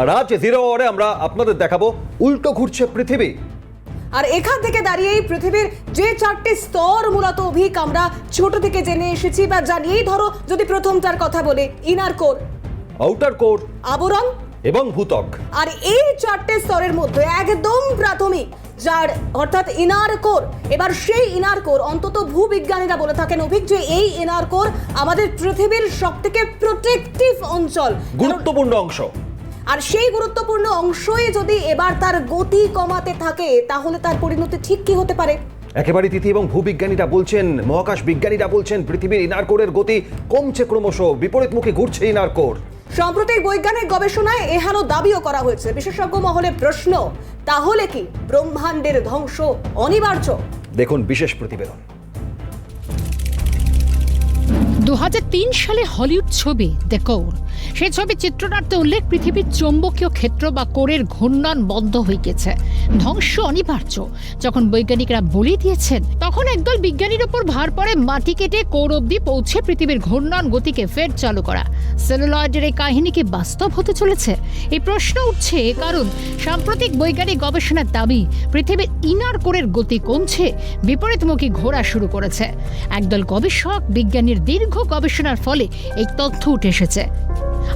আর আজ জিরো আওয়ারে আমরা আপনাদের দেখাবো উল্টো ঘুরছে পৃথিবী। আর এখান থেকে দাঁড়িয়েই পৃথিবীর যে চারটি স্তর মূলত অভিক আমরা ছোট থেকে জেনে এসেছি বা জানিয়েই ধরো যদি প্রথমটার কথা বলে ইনার কোর আউটার কোর আবরণ এবং ভূতক আর এই চারটে স্তরের মধ্যে একদম প্রাথমিক যার অর্থাৎ ইনার কোর এবার সেই ইনার কোর অন্তত ভূবিজ্ঞানীরা বলে থাকেন অভিক যে এই ইনার কোর আমাদের পৃথিবীর সব থেকে প্রোটেক্টিভ অঞ্চল। গুরুত্বপূর্ণ অংশ। আর সেই গুরুত্বপূর্ণ অংশই যদি এবার তার গতি কমাতে থাকে তাহলে তার পরিণতি ঠিক কি হতে পারে? একেবারে তিথি এবং ভূবিজ্ঞানীরা বলছেন মহাকাশ বিজ্ঞানীরা বলছেন পৃথিবীর ইনারকোরের গতি কমছে ক্রমশ বিপরীতমুখী ঘুরছে ইনার কোর। সাম্প্রতিক বৈজ্ঞানিক গবেষণায় এহেন দাবিও করা হয়েছে। বিশেষজ্ঞ মহলে প্রশ্ন তাহলে কি ব্রহ্মাণ্ডের ধ্বংস অনিবার্য? দেখুন বিশেষ প্রতিবেদন। দু হাজার তিন সালে হলিউড ছবি দ্য কোর। সেই ছবি চিত্রনাট্যে উল্লেখ পৃথিবীর চৌম্বকীয় ক্ষেত্র বা কোরের ঘূর্ণন বন্ধ হয়ে গেছে। ধ্বংস অনিবার্য। যখন বৈজ্ঞানিকরা বলে দিয়েছেন, তখন একদল বিজ্ঞানীর ওপর ভার পড়ে মাটি কেটে কোর অব্দি পৌঁছে পৃথিবীর ঘূর্ণন গতিকে ফের চালু করা। সেলুলয়েডের এই কাহিনী কি বাস্তব হতে চলেছে? এই প্রশ্ন উঠছে কারণ সাম্প্রতিক বৈজ্ঞানিক গবেষণার দাবি, পৃথিবীর ইনার কোরের গতি কমছে, বিপরীতমুখী ঘোরা শুরু করেছে। একদল গবেষক বিজ্ঞানীর দীর্ঘ গবেষণার ফলে এই তথ্য উঠে এসেছে।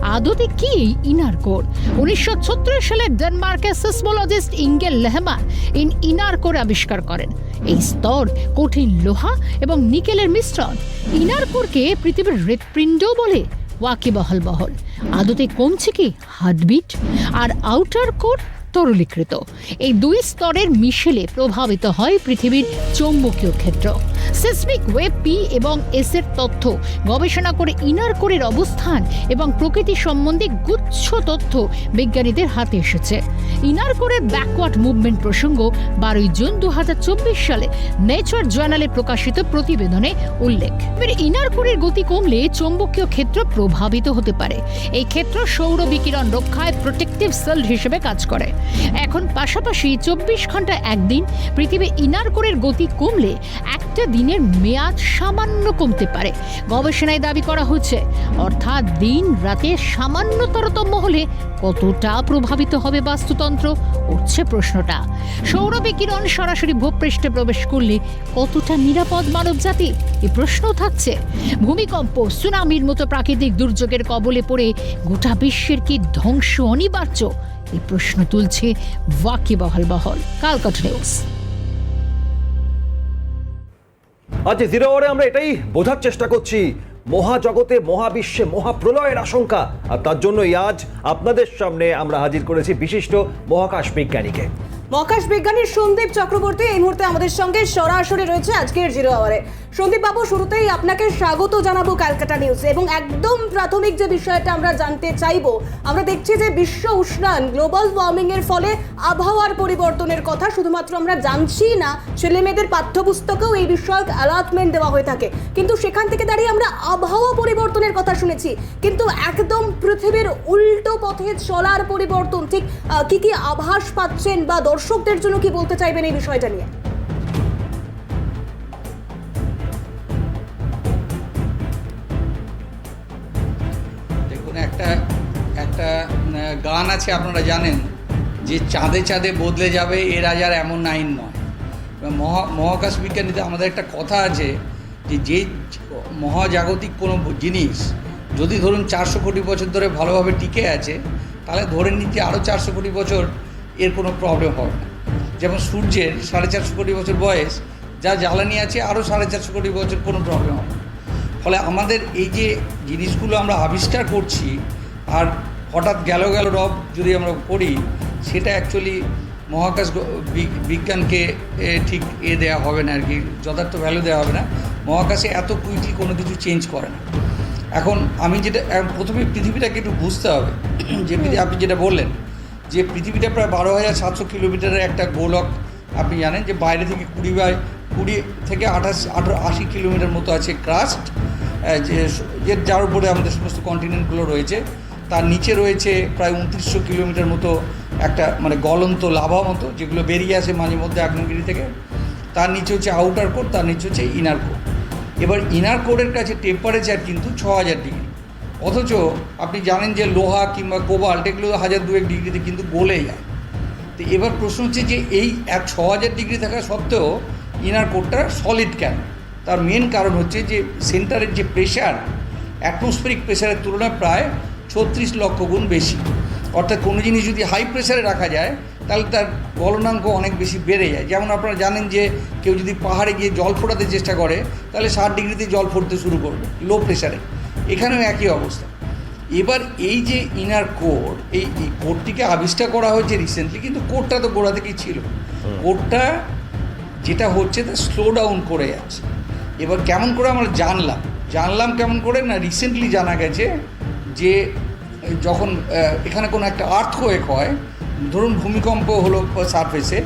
আদতে কি এই ইনার কোর? উনিশশো সালে ডেনমার্কের সিসমোলজিস্ট ইঙ্গেল লেহমান ইন ইনার কোর আবিষ্কার করেন। এই স্তর কঠিন লোহা এবং নিকেলের মিশ্রণ। ইনার কোরকে পৃথিবীর হৃৎপিণ্ড বলে ওয়াকিবহল বহল আদতে কমছে কি হার্টবিট? আর আউটার কোর তরলীকৃত। এই দুই স্তরের মিশেলে প্রভাবিত হয় পৃথিবীর চৌম্বকীয় ক্ষেত্র। সিসমিক ওয়েব পি এবং এস এর তথ্য গবেষণা করে ইনার কোরের অবস্থান এবং প্রকৃতি সম্বন্ধে গুচ্ছ তথ্য বিজ্ঞানীদের হাতে এসেছে। ইনার কোরের ব্যাকওয়ার্ড মুভমেন্ট প্রসঙ্গ বারোই জুন দু হাজার চব্বিশ সালে নেচার জার্নালে প্রকাশিত প্রতিবেদনে উল্লেখ। ইনার কোরের গতি কমলে চৌম্বকীয় ক্ষেত্র প্রভাবিত হতে পারে। এই ক্ষেত্র সৌর বিকিরণ রক্ষায় প্রোটেক্টিভ সেল হিসেবে কাজ করে। এখন পাশাপাশি চব্বিশ ঘণ্টা একদিন পৃথিবী ইনার কোরের গতি কমলে একটা দিনের মেয়াদ সামান্য কমতে পারে। গবেষণায় দাবি করা হচ্ছে, অর্থাৎ দিন রাতে সামান্য তারতম্য হলে কতটা প্রভাবিত হবে বাস্তুতন্ত্র? উঠছে প্রশ্নটা। সৌর বিকিরণ সরাসরি ভূপৃষ্ঠে প্রবেশ করলে কতটা নিরাপদ মানব জাতি? এ প্রশ্নও থাকছে। ভূমিকম্প, সুনামির মতো প্রাকৃতিক দুর্যোগের কবলে পড়ে গোটা বিশ্বের কি ধ্বংস অনিবার্য? এই প্রশ্ন তুলছে ওয়াকিবহল বহল কালকাটা নিউজ আজ জিরো আওয়ারে আমরা এটাই বোঝার চেষ্টা করছি। মহাজগতে মহাবিশ্বে মহাপ্রলয়ের আশঙ্কা। আর তার জন্যই আজ আপনাদের সামনে আমরা হাজির করেছি বিশিষ্ট মহাকাশ বিজ্ঞানীকে। মহাকাশ বিজ্ঞানী সন্দীপ চক্রবর্তী এই মুহূর্তে আমাদের সঙ্গে সরাসরি রয়েছে আজকের জিরো আওয়ারে সন্দীপ বাবু, শুরুতেই আপনাকে স্বাগত জানাব ক্যালকাটা নিউজ। এবং একদম প্রাথমিক যে বিষয়টা আমরা জানতে চাইব, আমরা দেখছি যে বিশ্ব উষ্ণায়ন, গ্লোবাল ওয়ার্মিং এর ফলে আবহাওয়ার পরিবর্তনের কথা শুধুমাত্র আমরা জানছি না ছেলে মেয়েদের পাঠ্যপুস্তকেও এই বিষয়ক অ্যালাটমেন্ট দেওয়া হয়ে থাকে। কিন্তু সেখান থেকে দাঁড়িয়ে আমরা আবহাওয়া পরিবর্তনের কথা শুনেছি। কিন্তু একদম পৃথিবীর উল্টো পথে চলার পরিবর্তন, ঠিক কি কি আভাস পাচ্ছেন বা দর্শকদের জন্য কি বলতে চাইবেন এই বিষয়টা নিয়ে? গান আছে, আপনারা জানেন যে চাঁদে চাঁদে বদলে যাবে এর রাজার এমন আইন নয়। মহা, মহাকাশ বিজ্ঞানীতে আমাদের একটা কথা আছে যে যে মহাজাগতিক কোনো জিনিস যদি ধরুন চারশো কোটি বছর ধরে ভালোভাবে টিকে আছে, তাহলে ধরে নিতে আরও চারশো কোটি বছর এর কোনো প্রবলেম হবে না। যেমন সূর্যের সাড়ে চারশো কোটি বছর বয়স, যা জ্বালানি আছে আরও সাড়ে চারশো কোটি বছর কোনো প্রবলেম হবে ফলে আমাদের এই যে জিনিসগুলো আমরা আবিষ্কার করছি, আর হঠাৎ গেল গেল রব যদি আমরা করি সেটা অ্যাকচুয়ালি মহাকাশ বিজ্ঞানকে ঠিক এ দেওয়া হবে না আর কি যথার্থ ভ্যালু দেওয়া হবে না। মহাকাশে এত কুইকলি কোনো কিছু চেঞ্জ করে না। এখন আমি যেটা প্রথমে পৃথিবীটাকে একটু বুঝতে হবে যে আপনি যেটা বললেন যে পৃথিবীটা প্রায় বারো হাজার সাতশো কিলোমিটারের একটা গোলক আপনি জানেন যে বাইরে থেকে কুড়ি বাই কুড়ি থেকে আঠাশ আঠারো আশি কিলোমিটার মতো আছে ক্রাস্ট যে যে যার উপরে আমাদের সমস্ত কন্টিনেন্টগুলো রয়েছে। তার নিচে রয়েছে প্রায় উনত্রিশশো কিলোমিটার মতো একটা মানে গলন্ত লাভা মতো, যেগুলো বেরিয়ে আসে মাঝে মধ্যে আগ্নেয়গিরি থেকে। তার নিচে হচ্ছে আউটার কোর তার নিচে হচ্ছে ইনার কোর এবার ইনার কোরের কাছে টেম্পারেচার কিন্তু ছ হাজার ডিগ্রি অথচ আপনি জানেন যে লোহা কিংবা কোবাল্ট, এগুলো হাজার দুয়েক ডিগ্রিতে কিন্তু গলে যায়। তো এবার প্রশ্ন হচ্ছে যে এই এক ছ হাজার ডিগ্রি থাকা সত্ত্বেও ইনার কোডটা সলিড কেন? তার মেন কারণ হচ্ছে যে সেন্টারের যে প্রেশার অ্যাটমসফেরিক প্রেশারের তুলনায় প্রায় ছত্রিশ লক্ষ গুণ বেশি। অর্থাৎ কোনো জিনিস যদি হাই প্রেশারে রাখা যায় তাহলে তার গলনাঙ্ক অনেক বেশি বেড়ে যায়। যেমন আপনারা জানেন যে কেউ যদি পাহাড়ে গিয়ে জল ফোটাতে চেষ্টা করে তাহলে ষাট ডিগ্রিতে জল ফুটতে শুরু করবে লো প্রেশারে এখানেও একই অবস্থা। এবার এই যে ইনার কোড এই এই কোডটিকে আবিষ্কার করা হয়েছে রিসেন্টলি কিন্তু কোডটা তো গোড়া থেকেই ছিল? কোডটা যেটা হচ্ছে তা স্লো ডাউন করে যাচ্ছে। এবার কেমন করে আমরা জানলাম? জানলাম কেমন করে না রিসেন্টলি জানা গেছে যে যখন এখানে কোনো একটা আর্থকোয়েক হয়, ধরুন ভূমিকম্প হলো সারফেসে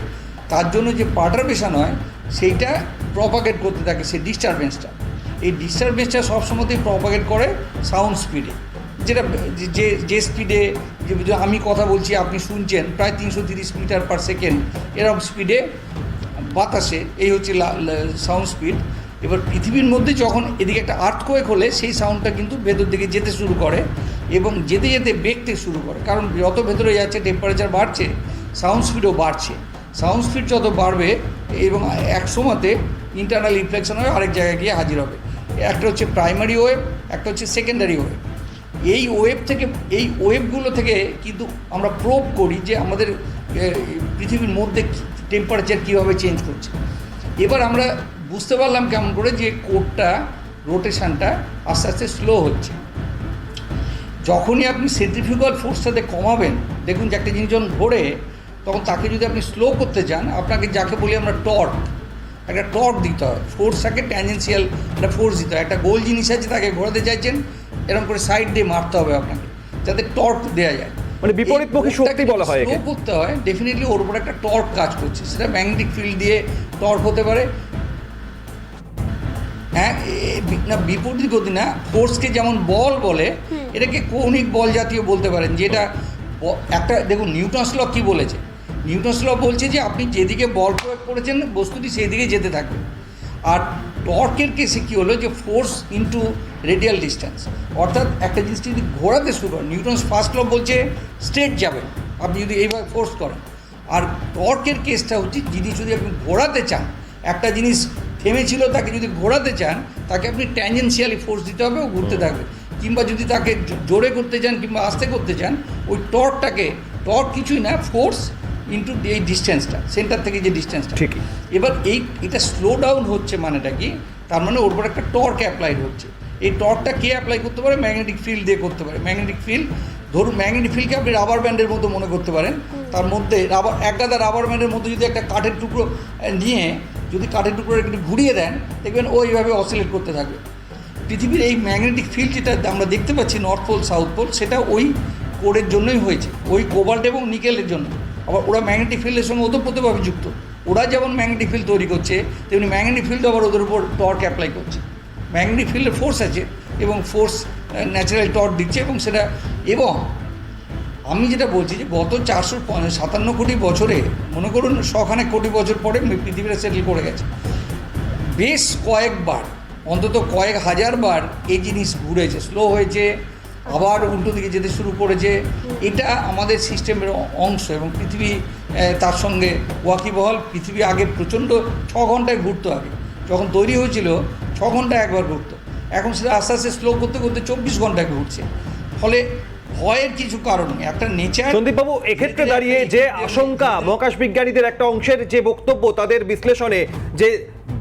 তার জন্য যে পার্টারবেশন হয়, সেইটা প্রপাগেট করতে থাকে সেই ডিস্টারবেন্সটা এই ডিস্টারবেন্সটা সবসময়তেই প্রপাগেট করে সাউন্ড স্পিডে যেটা, যে- যে স্পিডে যে আমি কথা বলছি, আপনি শুনছেন, প্রায় তিনশো তিরিশ মিটার পার সেকেন্ড এরকম স্পিডে বাতাসে, এই হচ্ছে সাউন্ড স্পিড এবার পৃথিবীর মধ্যে যখন এদিকে একটা আর্থকোয়েক হলে, সেই সাউন্ডটা কিন্তু ভেতর দিকে যেতে শুরু করে। এবং যেতে যেতে বেগতে শুরু করে। কারণ যত ভেতরে যাচ্ছে টেম্পারেচার বাড়ছে সাউন্ড স্পিডও বাড়ছে। সাউন্ড স্পিড যত বাড়বে, এবং এক সময়তে ইন্টারনাল রিফ্লেকশন হয়ে আরেক জায়গায় গিয়ে হাজির হবে। একটা হচ্ছে প্রাইমারি ওয়েভ একটা হচ্ছে সেকেন্ডারি ওয়েভ এই ওয়েব থেকে, এই ওয়েবগুলো থেকে কিন্তু আমরা প্রোভ করি যে আমাদের পৃথিবীর মধ্যে টেম্পারেচার কীভাবে চেঞ্জ করছে। এবার আমরা বুঝতে পারলাম কেমন করে যে কোডটা রোটেশনটা আস্তে আস্তে স্লো হচ্ছে। যখনই আপনি সেন্ট্রিফিউগাল ফোর্সটাতে কমাবেন দেখুন যে একটা জিনিস যখন ঘোরে তখন তাকে যদি আপনি স্লো করতে চান আপনাকে যাকে বলি আমরা টর্ক একটা টর্ক দিতে হয়। ফোর্সটাকে ট্যানজেন্সিয়াল একটা ফোর্স দিতে হয়। একটা গোল জিনিস আছে তাকে ঘোরাতে চাইছেন এরকম করে সাইড দিয়ে মারতে হবে আপনাকে যাতে টর্ক দেওয়া যায়। মানে বিপরীতমুখী শক্তি বলা হয়। স্লো করতে হয় ডেফিনেটলি ওর উপর একটা টর্ক কাজ করছে। সেটা ম্যাগনেটিক ফিল্ড দিয়ে টর্ক হতে পারে। হ্যাঁ না বিপরীত গতি না ফোর্সকে যেমন বল বলে এটাকে কৌণিক বল জাতীয় বলতে পারেন, যেটা একটা, দেখুন, নিউটনস ল কী বলেছে? নিউটনস ল বলছে যে আপনি যেদিকে বল প্রয়োগ করেছেন, বস্তুটি সেই দিকে যেতে থাকবে। আর টর্কের কেসে কী হলো যে ফোর্স ইন্টু রেডিয়াল ডিস্টেন্স অর্থাৎ একটা জিনিস যদি ঘোরাতে শুরু করেন নিউটনস ফার্স্ট ল বলছে স্ট্রেট যাবে, আপনি যদি এইভাবে ফোর্স করেন। আর টর্কের কেসটা হচ্ছে জিনিস যদি আপনি ঘোরাতে চান, একটা জিনিস থেমেছিল তাকে যদি ঘোরাতে চান, তাকে আপনি ট্যানজেন্সিয়ালি ফোর্স দিতে হবে ও ঘুরতে থাকবে। কিংবা যদি তাকে জোরে করতে চান কিংবা আস্তে করতে চান ওই টর্কটাকে টর্ক কিছুই না ফোর্স ইন্টু এই ডিস্টেন্সটা সেন্টার থেকে যে ডিস্টেন্সটা ঠিকই। এবার এই এটা স্লো ডাউন হচ্ছে মানেটা কি? তার মানে ওর উপর একটা টর্ক অ্যাপ্লাইড হচ্ছে। এই টর্কটা কে অ্যাপ্লাই করতে পারে? ম্যাগনেটিক ফিল্ড দিয়ে করতে পারে। ম্যাগনেটিক ফিল্ড ধরুন ম্যাগনেটিক ফিল্ডকে আপনি রাবার ব্যান্ডের মতো মনে করতে পারেন। তার মধ্যে রাবার এক গাদা রাবার ব্যান্ডের মধ্যে যদি একটা কাঠের টুকরো নিয়ে যদি কাঠের টুকরো একটু ঘুরিয়ে দেন দেখবেন ও এইভাবে অসিলেট করতে থাকবে। পৃথিবীর এই ম্যাগনেটিক ফিল্ড যেটা আমরা দেখতে পাচ্ছি নর্থ পোল, সাউথ পোল, সেটা ওই কোরের জন্যই হয়েছে, ওই কোবাল্ট এবং নিকেলের জন্য। আবার ওরা ম্যাগনেটিক ফিল্ডের সঙ্গে ওতপ্রোতভাবে যুক্ত। ওরা যেমন ম্যাগনেটিক ফিল্ড তৈরি করছে, তেমনি ম্যাগনেটিক ফিল্ড আবার ওদের উপর টর্ক অ্যাপ্লাই করছে। ম্যাগনেটিক ফিল্ডের ফোর্স আছে এবং ফোর্স ন্যাচারাল টর্ক দিচ্ছে এবং সেটা, এবং আমি যেটা বলছি যে গত চারশো সাতান্ন কোটি বছরে, মনে করুন, শখানেক কোটি বছর পরে পৃথিবীটা সেটেল করে গেছে। বেশ কয়েকবার অন্তত কয়েক হাজার বার এই জিনিস ঘুরেছে স্লো হয়েছে, আবার উল্টো দিকে যেতে শুরু করেছে। এটা আমাদের সিস্টেমের অংশ এবং পৃথিবী তার সঙ্গে ওয়াকিবহল, পৃথিবী আগে প্রচণ্ড ছ ঘন্টায় ঘুরতো আগে। যখন তৈরি হয়েছিল, ছ ঘন্টায় একবার ঘুরতো। এখন সেটা আস্তে আস্তে স্লো করতে করতে চব্বিশ ঘন্টায় ঘুরছে। ফলে ভয়ের কিছু কারণ একটা নেচার সন্দীপবাবু, এক্ষেত্রে দাঁড়িয়ে যে আশঙ্কা মহাকাশ বিজ্ঞানীদের একটা অংশের যে বক্তব্য, তাদের বিশ্লেষণে যে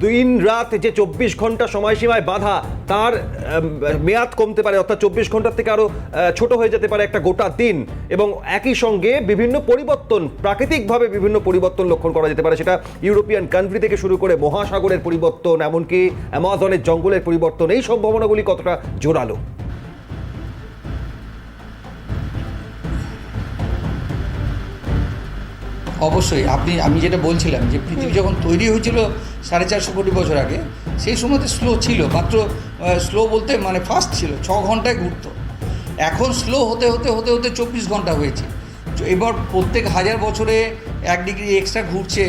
দিন রাত যে চব্বিশ ঘণ্টা সময়সীমায় বাধা, তার মেয়াদ কমতে পারে, অর্থাৎ চব্বিশ ঘণ্টার থেকে আরও ছোট হয়ে যেতে পারে একটা গোটা দিন। এবং একই সঙ্গে বিভিন্ন পরিবর্তন, প্রাকৃতিকভাবে বিভিন্ন পরিবর্তন লক্ষণ করা যেতে পারে। সেটা ইউরোপিয়ান কান্ট্রি থেকে শুরু করে মহাসাগরের পরিবর্তন, এমনকি অ্যামাজনের জঙ্গলের পরিবর্তন, এই সম্ভাবনাগুলি কতটা জোরালো? অবশ্যই আপনি আমি যেটা বলছিলাম যে পৃথিবী যখন তৈরি হয়েছিল সাড়ে চারশো কোটি বছর আগে সেই সময়তে স্লো ছিল মাত্র স্লো বলতে মানে ফাস্ট ছিল ছ ঘন্টায় ঘুরতো। এখন স্লো হতে হতে হতে হতে চব্বিশ ঘণ্টা হয়েছে। এবার প্রত্যেক হাজার বছরে এক ডিগ্রি এক্সট্রা ঘুরছে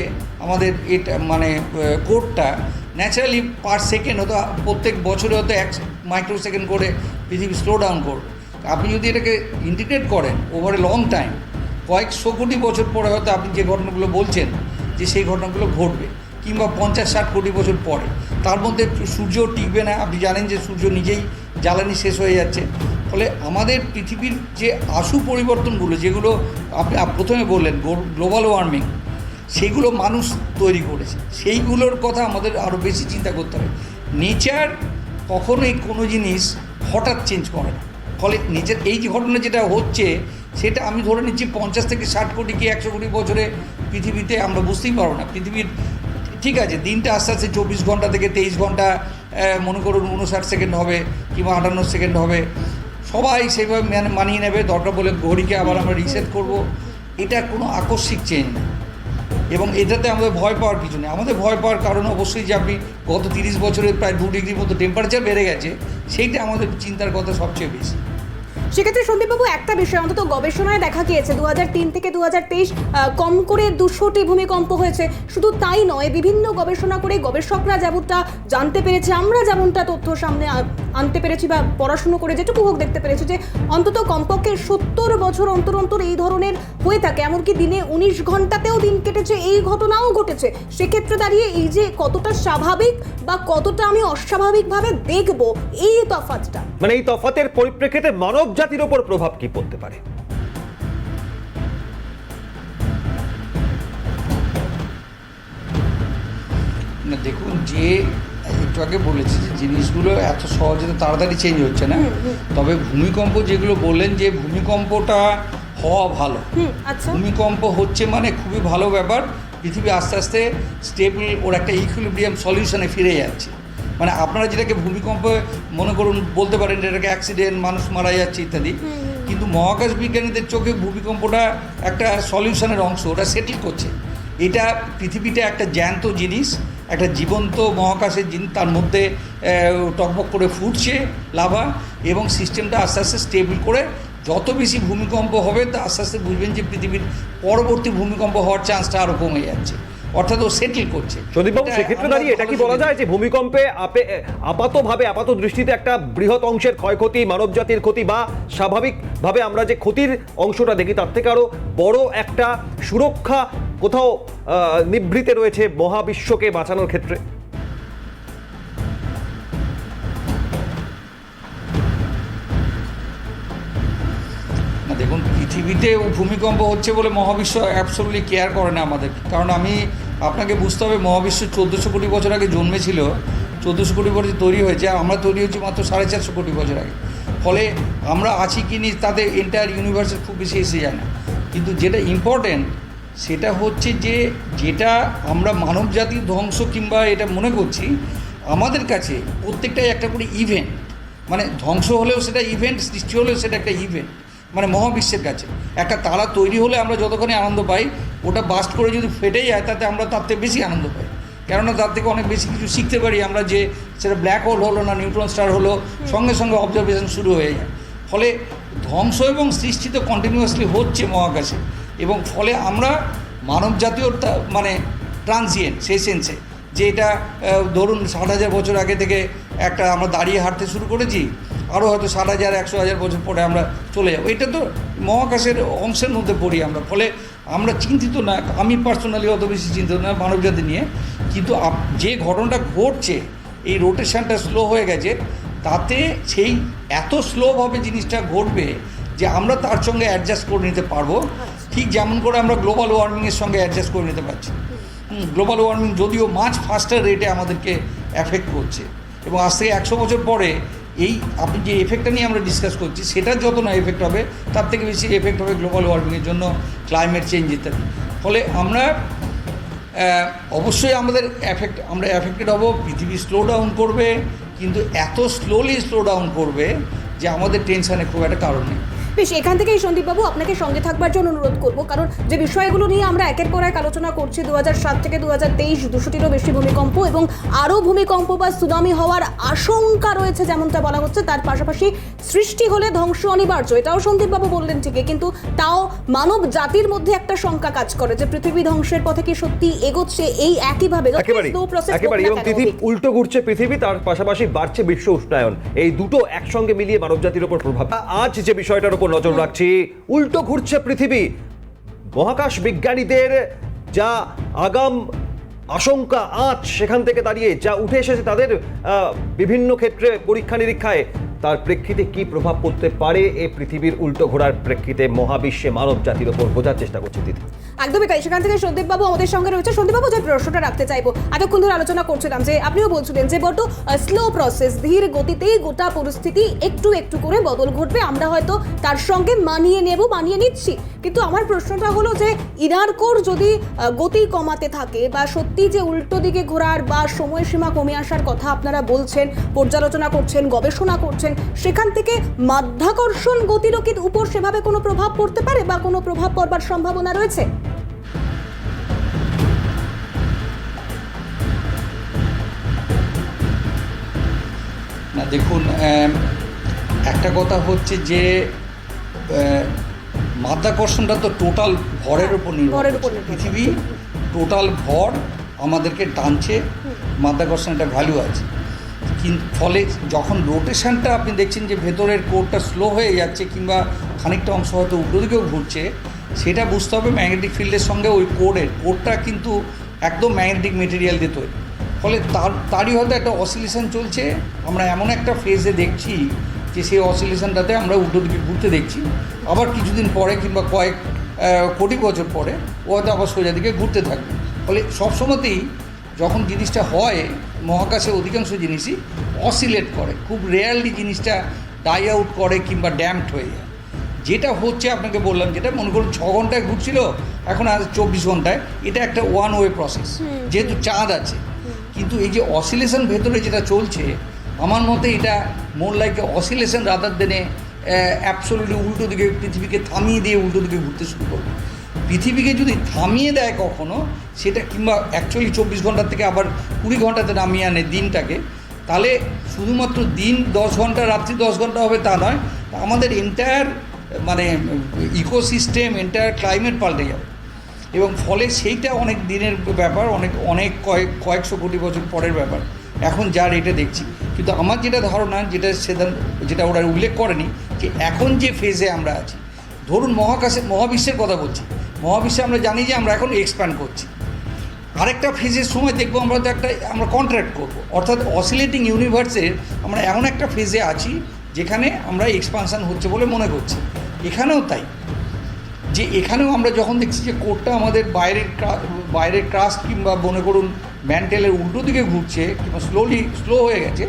আমাদের এটা মানে কোডটা ন্যাচারালি পার সেকেন্ড হতো প্রত্যেক বছরে হতো এক মাইক্রো সেকেন্ড করে পৃথিবী স্লো ডাউন করবে। আপনি যদি এটাকে ইন্টিগ্রেট করেন ওভার এ লং টাইম কয়েকশো কোটি বছর পরে হয়তো আপনি যে ঘটনাগুলো বলছেন, যে সেই ঘটনাগুলো ঘটবে, কিংবা পঞ্চাশ ষাট কোটি বছর পরে, তার মধ্যে সূর্য টিকবে না। আপনি জানেন যে সূর্য নিজেই জ্বালানি শেষ হয়ে যাচ্ছে। ফলে আমাদের পৃথিবীর যে আশু পরিবর্তনগুলো, যেগুলো আপনি প্রথমে বললেন গ্লোবাল ওয়ার্মিং সেগুলো মানুষ তৈরি করেছে। সেইগুলোর কথা আমাদের আরও বেশি চিন্তা করতে হবে। নেচার কখনোই কোনো জিনিস হঠাৎ চেঞ্জ করে না। ফলে নিজের এই যে ঘটনা যেটা হচ্ছে, সেটা আমি ধরে নিচ্ছি পঞ্চাশ থেকে ষাট কোটি কি একশো কোটি বছরে পৃথিবীতে আমরা বুঝতেই পারব না। পৃথিবীর, ঠিক আছে, দিনটা আস্তে আস্তে চব্বিশ ঘণ্টা থেকে তেইশ ঘণ্টা মনে করুন উনষাট সেকেন্ড হবে কিংবা আটান্ন সেকেন্ড হবে। সবাই সেভাবে মান- মানিয়ে নেবে। দরকার বলে ঘড়িকে আবার আমরা রিসেট করব। এটা কোনো আকস্মিক চেঞ্জ না। এবং এটাতে আমাদের ভয় পাওয়ার কিছু নেই। আমাদের ভয় পাওয়ার কারণ অবশ্যই যে আপনি গত তিরিশ বছরে প্রায় দু ডিগ্রির মতো টেম্পারেচার বেড়ে গেছে, সেইটা আমাদের চিন্তার কথা সবচেয়ে বেশি। সেক্ষেত্রে সন্দীপবাবু, একটা বিষয় অন্তত গবেষণায় দেখা গিয়েছে, দুহাজার তিন থেকে দু হাজার তেইশ কম করে দুশোটি ভূমিকম্প হয়েছে। শুধু তাই নয়, বিভিন্ন গবেষণা করে গবেষকরা যেমনটা জানতে পেরেছে, আমরা যেমনটা তথ্য সামনে আনতে পেরেছি বা পড়াশুনো করে যেটুকু হোক দেখতে পেরেছি যে অন্তত কমপক্ষে সত্তর বছর অন্তর অন্তর এই ধরনের হয়ে থাকে। এমনকি দিনে উনিশ ঘন্টাতেও দিন কেটেছে এই ঘটনাও ঘটেছে। সেক্ষেত্রে দাঁড়িয়ে এই যে কতটা স্বাভাবিক বা কতটা আমি অস্বাভাবিকভাবে দেখব এই তফাৎটা মানে এই তফাতের পরিপ্রেক্ষিতে মানব জাতির ওপর প্রভাব কি পড়তে পারে? দেখুন যে একটু আগে বলেছি যে জিনিসগুলো এত সহজে তো তাড়াতাড়ি চেঞ্জ হচ্ছে না। তবে ভূমিকম্প যেগুলো বললেন যে ভূমিকম্পটা হওয়া ভালো। আচ্ছা। ভূমিকম্প হচ্ছে মানে খুবই ভালো ব্যাপার। পৃথিবী আস্তে আস্তে স্টেবল ওর একটা ইকুইলিব্রিয়াম সলিউশনে ফিরে যাচ্ছে। মানে আপনারা যেটাকে ভূমিকম্প মনে করুন বলতে পারেন এটাকে অ্যাক্সিডেন্ট মানুষ মারা যাচ্ছে ইত্যাদি। কিন্তু মহাকাশ বিজ্ঞানীদের চোখে ভূমিকম্পটা একটা সলিউশনের অংশ ওটা সেটেল করছে। এটা পৃথিবীটা একটা জ্যান্ত জিনিস। একটা জীবন্ত মহাকাশের জিনিস তার মধ্যে টকবক করে ফুটছে লাভা এবং সিস্টেমটা আস্তে আস্তে স্টেবল করে যত বেশি ভূমিকম্প হবে তা আস্তে আস্তে বুঝবেন যে পৃথিবীর পরবর্তী ভূমিকম্প হওয়ার চান্সটা আরও কমে যাচ্ছে। অর্থাৎ ও সেটেল করছে। সন্দীপবাবু সেক্ষেত্রে দাঁড়িয়ে এটা কি বলা যায় যে ভূমিকম্পে আপে আপাতভাবে আপাত দৃষ্টিতে একটা বৃহৎ অংশের ক্ষয়ক্ষতি মানব জাতির ক্ষতি বা স্বাভাবিকভাবে আমরা যে ক্ষতির অংশটা দেখি তার থেকে আরও বড় একটা সুরক্ষা কোথাও নিভৃতে রয়েছে মহাবিশ্বকে বাঁচানোর ক্ষেত্রে। দেখুন, পৃথিবীতে ভূমিকম্প হচ্ছে বলে মহাবিশ্ব অ্যাবসোলুটলি কেয়ার করে না আমাদের। কারণ আমি আপনাকে বুঝতে হবে, মহাবিশ্ব চোদ্দোশো কোটি বছর আগে জন্মেছিল। চোদ্দোশো কোটি বছর তৈরি হয়েছে, আমরা তৈরি হয়েছি মাত্র সাড়ে চারশো কোটি বছর আগে। ফলে আমরা আছি কি নি, তাতে এন্টায়ার ইউনিভার্সের খুব বেশি এসে যায় না। কিন্তু যেটা ইম্পর্ট্যান্ট সেটা হচ্ছে যে যেটা আমরা মানব জাতির ধ্বংস কিংবা এটা মনে করছি আমাদের কাছে প্রত্যেকটাই একটা করে ইভেন্ট মানে ধ্বংস হলেও সেটা ইভেন্ট সৃষ্টি হলেও সেটা একটা ইভেন্ট মানে মহাবিশ্বের কাছে। একটা তারা তৈরি হলে আমরা যতক্ষণে আনন্দ পাই ওটা বাস্ট করে যদি ফেটে যায় তাতে আমরা তার থেকে বেশি আনন্দ পাই। কেননা তার থেকে অনেক বেশি কিছু শিখতে পারি আমরা যে সেটা ব্ল্যাক হোল হলো না নিউট্রন স্টার হলো সঙ্গে সঙ্গে অবজারভেশন শুরু হয়ে যায়। ফলে ধ্বংস এবং সৃষ্টি তো কন্টিনিউয়াসলি হচ্ছে মহাকাশে। এবং ফলে আমরা মানব জাতীয় মানে ট্রানজিয়েন্ট সেই সেন্সে যে এটা ধরুন ষাট হাজার বছর আগে থেকে একটা আমরা দাঁড়িয়ে হাঁটতে শুরু করেছি আরও হয়তো ষাট হাজার, একশো হাজার বছর পরে আমরা চলে যাব। এটা তো মহাকাশের অংশের মধ্যে পড়ি আমরা। ফলে আমরা চিন্তিত না, আমি পার্সোনালি অত বেশি চিন্তিত না মানবজাতি নিয়ে। কিন্তু যে ঘটনাটা ঘটছে, এই রোটেশনটা স্লো হয়ে গেছে, তাতে সেই এত স্লোভাবে জিনিসটা ঘটবে যে আমরা তার সঙ্গে অ্যাডজাস্ট করে নিতে পারব। ঠিক যেমন করে আমরা গ্লোবাল ওয়ার্মিংয়ের সঙ্গে অ্যাডজাস্ট করে নিতে পারছি। গ্লোবাল ওয়ার্মিং যদিও মাছ ফাস্টার রেটে আমাদেরকে এফেক্ট করছে। এবং আজ থেকে একশো বছর পরে এই আপনি যে এফেক্টটা নিয়ে আমরা ডিসকাস করছি, সেটার যত না এফেক্ট হবে, তার থেকে বেশি এফেক্ট হবে গ্লোবাল ওয়ার্মিংয়ের জন্য ক্লাইমেট চেঞ্জ ইত্যাদি। ফলে আমরা অবশ্যই আমাদের এফেক্ট আমরা এফেক্টেড হব, পৃথিবী স্লো ডাউন করবে, কিন্তু এত স্লোলি স্লো ডাউন করবে যে আমাদের টেনশানে খুব একটা কারণ নেই। বেশ এখান থেকেই সন্দীপবাবু আপনাকে সঙ্গে থাকবার জন্য অনুরোধ করব কারণ যে বিষয়গুলো নিয়ে আমরা একের পর এক আলোচনা করছি দু সাত থেকে দু হাজার তেইশ দুশোটিরও বেশি ভূমিকম্প এবং আরও ভূমিকম্প বা সুনামি হওয়ার আশঙ্কা রয়েছে যেমনটা বলা হচ্ছে তার পাশাপাশি সৃষ্টি হলে ধ্বংস অনিবার্য এটাও সন্দীপবাবু বললেন ঠিকই কিন্তু তাও মানব জাতির মধ্যে একটা শঙ্কা কাজ করে যে পৃথিবী ধ্বংসের পথে কি সত্যি এগোচ্ছে এই একইভাবে একেবারে এবং উল্টো ঘুরছে পৃথিবী তার পাশাপাশি বাড়ছে বিশ্ব উষ্ণায়ন এই দুটো একসঙ্গে মিলিয়ে মানবজাতির উপর প্রভাব। আজ যে বিষয়টার উপর নজর রাখছি। উল্টো ঘুরছে পৃথিবী। মহাকাশ বিজ্ঞানীদের যা আগাম আশঙ্কা আজ সেখান থেকে দাঁড়িয়ে, যা উঠে এসেছে তাদের বিভিন্ন ক্ষেত্রে পরীক্ষা নিরীক্ষায় তার প্রেক্ষিতে কি প্রভাব পড়তে পারে এই পৃথিবীর উল্টো ঘোরার প্রেক্ষিতে মহাবিশ্বে মানব জাতির ওপর বোঝার চেষ্টা করছে দিদি। একদমই তাই, সেখান থেকে সন্দীপ বাবু আমাদের সঙ্গে রয়েছে। সন্দীপ বাবু যে প্রশ্নটা রাখতে চাইব, এতক্ষণ ধরে আলোচনা করছিলাম যে আপনিও বলছিলেন যে বড় স্লো প্রসেস ধীর গতিতেই গোটা পরিস্থিতি একটু একটু করে বদল ঘটবে। আমরা হয়তো তার সঙ্গে মানিয়ে নেব, মানিয়ে নিচ্ছি। কিন্তু আমার প্রশ্নটা হলো যে ইনারকোর যদি গতি কমাতে থাকে বা সত্যি যে উল্টো দিকে ঘোরার বা সময়সীমা কমে আসার কথা আপনারা বলছেন, পর্যালোচনা করছেন, গবেষণা করছেন, সেখান থেকে মাধ্যাকর্ষণ গতিরও কি উপর সেভাবে কোনো প্রভাব পড়তে পারে বা কোনো প্রভাব পড়বার সম্ভাবনা রয়েছে? দেখুন একটা কথা হচ্ছে যে মাধ্যাকর্ষণটা তো টোটাল ভরের উপর নির্ভর করছে। পৃথিবী টোটাল ভর আমাদেরকে টানছে মাধ্যাকর্ষণ একটা ভ্যালু আছে। কিন্তু ফলে যখন রোটেশনটা আপনি দেখছেন যে ভেতরের কোডটা স্লো হয়ে যাচ্ছে কিংবা খানিকটা অংশ হয়তো উল্টো দিকেও ঘুরছে সেটা বুঝতে হবে ম্যাগনেটিক ফিল্ডের সঙ্গে ওই কোডের কোডটা কিন্তু একদম ম্যাগনেটিক মেটেরিয়াল দিয়ে তৈরি। ফলে তার তারই হয়তো একটা অসিলেশন চলছে। আমরা এমন একটা ফেজে দেখছি যে সেই অসিলেশনটাতে আমরা উল্টো দিকে ঘুরতে দেখছি। আবার কিছুদিন পরে কিংবা কয়েক কোটি বছর পরে ও হয়তো আবার সোজা দিকে ঘুরতে থাকবে। ফলে সবসময়তেই যখন জিনিসটা হয় মহাকাশে অধিকাংশ জিনিসই অসিলেট করে। খুব রেয়ারলি জিনিসটা ডাই আউট করে কিংবা ড্যাম্পড হয়ে যায়। যেটা হচ্ছে আপনাকে বললাম যেটা মনে করুন ছ ঘন্টায় ঘুরছিল এখন আজ চব্বিশ ঘন্টায় এটা একটা ওয়ান ওয়ে প্রসেস যেহেতু চাঁদ আছে। কিন্তু এই যে অসিলেশন ভেতরে যেটা চলছে আমার মতে এটা more like oscillation rather than absolutely উল্টো দিকে, পৃথিবীকে থামিয়ে দিয়ে উল্টো দিকে ঘুরতে শুরু করবে। পৃথিবীকে যদি থামিয়ে দেয় কখনো, সেটা কিংবা অ্যাকচুয়ালি চব্বিশ ঘণ্টার থেকে আবার কুড়ি ঘন্টাতে নামিয়ে আনে দিনটাকে, তাহলে শুধুমাত্র দিন দশ ঘণ্টা, রাত্রি দশ ঘণ্টা হবে তা নয় আমাদের এন্টায়ার মানে ইকোসিস্টেম এন্টায়ার ক্লাইমেট পাল্টে যাবে। এবং ফলে সেইটা অনেক দিনের ব্যাপার, অনেক অনেক কয়েক, কয়েকশো কোটি বছর পরের ব্যাপার। এখন যা রেটে দেখছি। কিন্তু আমার যেটা ধারণা, যেটা সেদিন যেটা ওরা উল্লেখ করেনি, যে এখন যে ফেজে আমরা আছি, ধরুন মহাকাশে, মহাবিশ্বের কথা বলছি, মহাবিশ্বে আমরা জানি যে আমরা এখন এক্সপ্যান্ড করছি। আরেকটা ফেজের সময় দেখব আমরা তো একটা, আমরা কন্ট্রাক্ট করব। অর্থাৎ অসিলেটিং ইউনিভার্সের আমরা এমন একটা ফেজে আছি, যেখানে আমরা এক্সপানশান হচ্ছে বলে মনে করছি। এখানেও তাই। যে এখানেও আমরা যখন দেখছি যে কোডটা আমাদের বাইরের বাইরের ক্রাস্ট কিংবা মনে করুন ম্যান্টেলের উল্টো দিকে ঘুরছে, কিংবা স্লোলি স্লো হয়ে গেছে,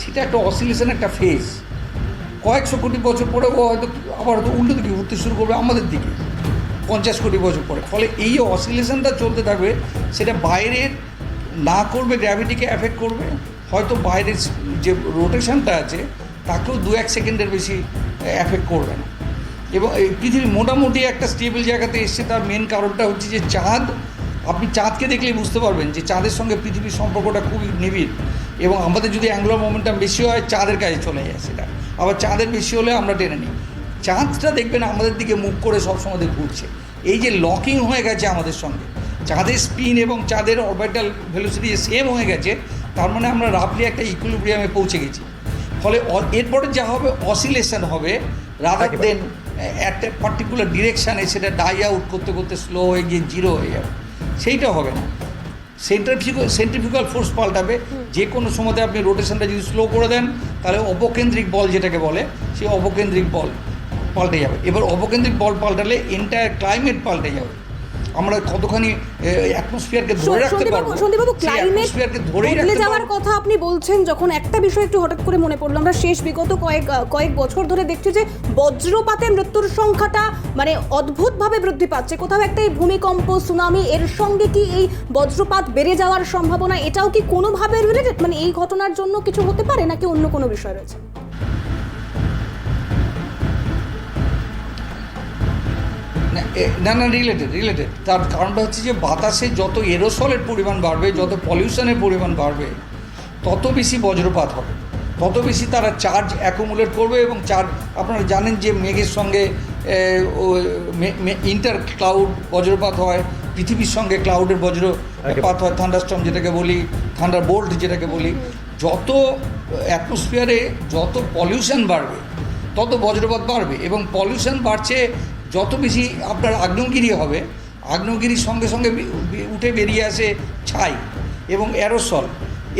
সেটা একটা অসিলেশন একটা ফেজ কয়েকশো কোটি বছর পরে ও হয়তো আবার হয়তো উল্টো দিকে ঘুরতে শুরু করবে আমাদের দিকে, পঞ্চাশ কোটি বছর পরে। ফলে এই অসিলেশনটা চলতে থাকবে, সেটা বাইরের না করবে গ্র্যাভিটিকে অ্যাফেক্ট করবে, হয়তো বাইরের যে রোটেশনটা আছে, তাকেও দু এক সেকেন্ডের বেশি অ্যাফেক্ট করবে না। এবং পৃথিবী মোটামুটি একটা স্টেবল জায়গাতে এসছে, তার মেন কারণটা হচ্ছে যে চাঁদ আপনি চাঁদকে দেখলেই বুঝতে পারবেন যে চাঁদের সঙ্গে পৃথিবীর সম্পর্কটা খুবই নিবিড় এবং আমাদের যদি অ্যাঙ্গুলার মোমেন্টাম বেশি হয় চাঁদের কাছে চলে যায় সেটা। আবার চাঁদের বেশি হলে আমরা টেনে নিই। চাঁদটা দেখবেন আমাদের দিকে মুখ করে সবসময় ঘুরছে। এই যে লকিং হয়ে গেছে আমাদের সঙ্গে। চাঁদের স্পিন এবং চাঁদের অরবিটাল ভেলোসিটি সেম হয়ে গেছে তার মানে আমরা রাফলি একটা ইকুইলিব্রিয়ামে পৌঁছে গেছি। ফলে এরপরে যা হবে অসিলেশন হবে রাদার দেন একটা পার্টিকুলার ডিরেকশানে সেটা ডাই আউট করতে করতে স্লো হয়ে গিয়ে জিরো হয়ে যাবে। সেইটা হবে না। সেন্ট্রিফিউগাল সেন্ট্রিফিউগাল ফোর্স পাল্টাবে। যে কোনো সময়তে আপনি রোটেশনটা যদি স্লো করে দেন তাহলে অপকেন্দ্রিক বল যেটাকে বলে সেই অপকেন্দ্রিক বল পাল্টে যাবে। এবার অপকেন্দ্রিক বল পাল্টালে এন্টায়ার ক্লাইমেট পাল্টে যাবে। আমরা কতখানি অ্যাটমসফিয়ারকে ধরে রাখতে পারব সন্দীপবাবু সেই ক্লাইমেট ধরেই রাখতে যাওয়ার কথা আপনি বলছেন যখন একটা বিষয় একটু হঠাৎ করে মনে পড়ল আমরা শেষ বিগত কয়েক কয়েক বছর ধরে দেখছি যে বজ্রপাতে মৃত্যুর সংখ্যাটা মানে অদ্ভুতভাবে বৃদ্ধি পাচ্ছে। কোথাও একটা এই ভূমিকম্প, সুনামি, এর সঙ্গে কি এই বজ্রপাত বেড়ে যাওয়ার সম্ভাবনা, এটাও কি কোনোভাবে রিলেটেড মানে এই ঘটনার জন্য কিছু হতে পারে নাকি অন্য কোনো বিষয় রয়েছে? না না রিলেটেড রিলেটেড তার কারণটা হচ্ছে যে বাতাসে যত এরোসলের পরিমাণ বাড়বে, যত পলিউশনের পরিমাণ বাড়বে, তত বেশি বজ্রপাত হবে। তত বেশি তারা চার্জ অ্যাকুমুলেট করবে এবং চার্জ আপনারা জানেন যে মেঘের সঙ্গে ইন্টার ক্লাউড বজ্রপাত হয় পৃথিবীর সঙ্গে ক্লাউডের বজ্রপাত হয় থান্ডারস্টর্ম যেটাকে বলি থান্ডার বোল্ট যেটাকে বলি যত অ্যাটমসফিয়ারে যত পলিউশন বাড়বে তত বজ্রপাত বাড়বে এবং পলিউশন বাড়ছে যত বেশি আপনার আগ্নেয়গিরি হবে আগ্নেয়গিরির সঙ্গে সঙ্গে উঠে বেরিয়ে আসে ছাই এবং অ্যারোসল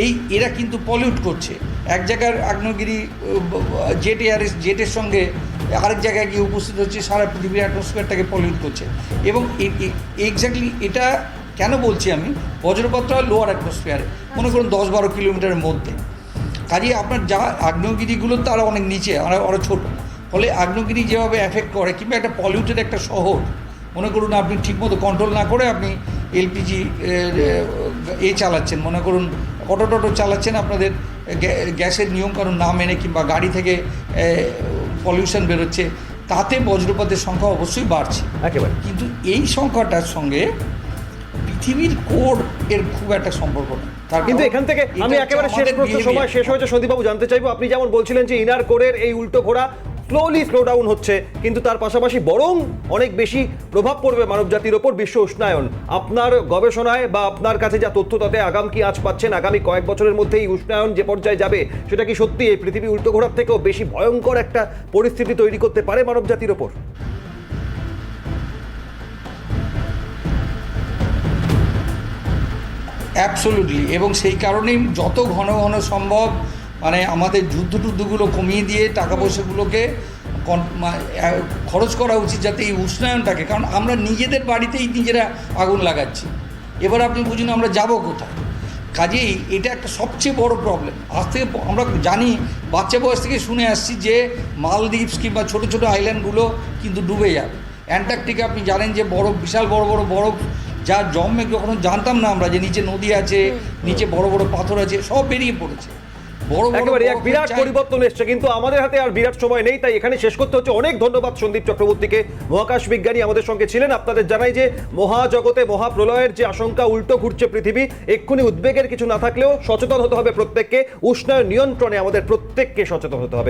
এই এরা কিন্তু পলিউট করছে। এক জায়গার আগ্নেয়গিরি জেট এয়ার জেটের সঙ্গে আরেক জায়গায় গিয়ে উপস্থিত হচ্ছে সারা পৃথিবীর অ্যাটমসফিয়ারটাকে পলিউট করছে এবং এক্স্যাক্টলি এটা কেন বলছি আমি বজ্রপাতটা লোয়ার অ্যাটমসফিয়ারে মনে করুন দশ বারো কিলোমিটারের মধ্যে কাজেই আপনার যা আগ্নেয়গিরিগুলো তারা অনেক নিচে আরও আরও ছোটো ফলে আগ্নেয়গিরি যেভাবে এফেক্ট করে কিংবা একটা পলিউটেড একটা শহর মনে করুন আপনি ঠিকমতো কন্ট্রোল না করে আপনি এলপিজি এ চালাচ্ছেন মনে করুন অটো টটো চালাচ্ছেন আপনাদের গ্যাসের নিয়মকানুন না মেনে কিংবা গাড়ি থেকে পলিউশন বেরোচ্ছে তাতে বজ্রপাতের সংখ্যা অবশ্যই বাড়ছে। একেবারে। কিন্তু এই সংখ্যাটার সঙ্গে পৃথিবীর কোর এর খুব একটা সম্পর্ক নেই। তার কিন্তু এখান থেকে আমি একেবারে শেষ প্রশ্ন সময় শেষ হয়েছে সন্দীপবাবু জানতে চাইব। আপনি যেমন বলছিলেন যে ইনার কোরের এই উল্টো ঘোড়া স্লোলি স্লো ডাউন হচ্ছে, কিন্তু তার পাশাপাশি বরং অনেক বেশি প্রভাব পড়বে মানব জাতির ওপর বিশ্ব উষ্ণায়ন। আপনার গবেষণায় বা আপনার কাছে যা তথ্য, তাতে আগাম কি আজ পাচ্ছেন আগামী কয়েক বছরের মধ্যে এই উষ্ণায়ন যে পর্যায়ে যাবে, সেটা কি সত্যি এই পৃথিবী উল্টো ঘোড়ার থেকেও বেশি ভয়ঙ্কর একটা পরিস্থিতি তৈরি করতে পারে মানব জাতির ওপর? অ্যাবসোলুটলি এবং সেই কারণেই যত ঘন ঘন সম্ভব মানে আমাদের যুদ্ধ টুদ্ধগুলো কমিয়ে দিয়ে টাকা পয়সাগুলোকে খরচ করা উচিত যাতে এই উষ্ণায়নটাকে কারণ আমরা নিজেদের বাড়িতেই নিজেরা আগুন লাগাচ্ছি। এবার আপনি বুঝুন আমরা যাব কোথায়। কাজেই এটা একটা সবচেয়ে বড় প্রবলেম আজ থেকে আমরা জানি বাচ্চা বয়স থেকে শুনে আসছি যে মালদ্বীপস কিংবা ছোটো ছোটো আইল্যান্ডগুলো কিন্তু ডুবে যাবে। অ্যান্টার্কটিকা আপনি জানেন যে বড় বিশাল বড় বড় বরফ যা জন্মে কখনো জানতাম না আমরা যে নিচে নদী আছে নিচে বড় বড় পাথর আছে সব বেরিয়ে পড়েছে। একেবারে এক বিরাট পরিবর্তন এসছে কিন্তু আমাদের হাতে আর বিরাট সময় নেই তাই এখানে শেষ করতে হচ্ছে। অনেক ধন্যবাদ সন্দীপ চক্রবর্তীকে। মহাকাশ বিজ্ঞানী আমাদের সঙ্গে ছিলেন। আপনাদের জানাই যে মহাজগতে মহাপ্রলয়ের যে আশঙ্কা উল্টো ঘুরছে পৃথিবী এক্ষুনি উদ্বেগের কিছু না থাকলেও সচেতন হতে হবে প্রত্যেককে। উষ্ণায়ন নিয়ন্ত্রণে আমাদের প্রত্যেককে সচেতন হতে হবে।